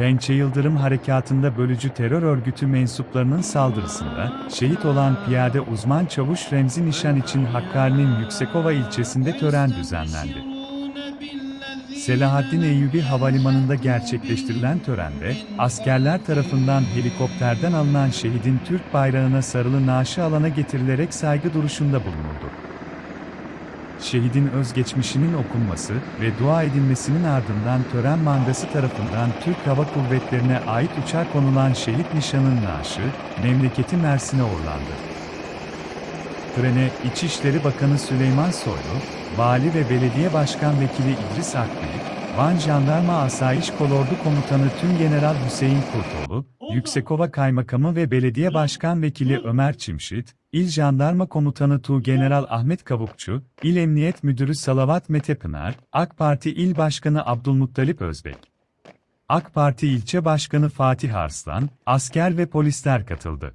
Pençe Yıldırım Harekatı'nda bölücü terör örgütü mensuplarının saldırısında, şehit olan piyade uzman çavuş Remzi Nişan için Hakkari'nin Yüksekova ilçesinde tören düzenlendi. Selahaddin Eyyubi Havalimanı'nda gerçekleştirilen törende, askerler tarafından helikopterden alınan şehidin Türk bayrağına sarılı naaşı alana getirilerek saygı duruşunda bulunuldu. Şehidin özgeçmişinin okunması ve dua edilmesinin ardından tören mangası tarafından Türk Hava Kuvvetleri'ne ait uçağa konulan şehit nişanın naaşı, memleketi Mersin'e uğurlandı. Törene İçişleri Bakanı Süleyman Soylu, Vali ve Belediye Başkan Vekili İdris Akbıyık, Van Jandarma Asayiş Kolordu Komutanı Tümgeneral Hüseyin Kurtoğlu, Yüksekova Kaymakamı ve Belediye Başkan Vekili Ömer Çimşit, İl Jandarma Komutanı Tu General Ahmet Kavukçu, İl Emniyet Müdürü Salavat Mete Pınar, AK Parti İl Başkanı Abdülmuttalip Özbek, AK Parti İlçe Başkanı Fatih Arslan, asker ve polisler katıldı.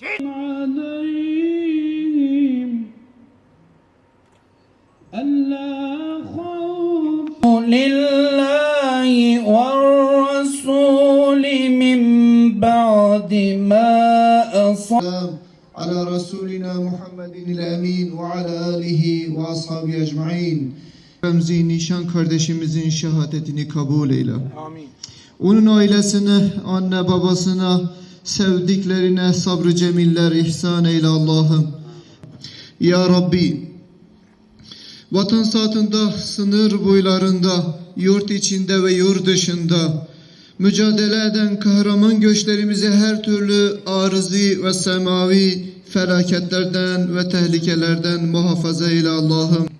Şey... لله والرسول من بعد ما أصاب والسلام على رسولنا محمد الأمين وعلى آله وأصحابه أجمعين Remzi Nişan kardeşimizin şehadetini kabul eyle. Amin. Onun ailesine, anne babasına, sevdiklerine sabrı cemiller ihsan eyle Allah'ım. Ya Rabbi, vatan saatinde, sınır boylarında, yurt içinde ve yurt dışında mücadele eden kahraman göçlerimizi her türlü arızi ve semavi felaketlerden ve tehlikelerden muhafaza eyle Allah'ım.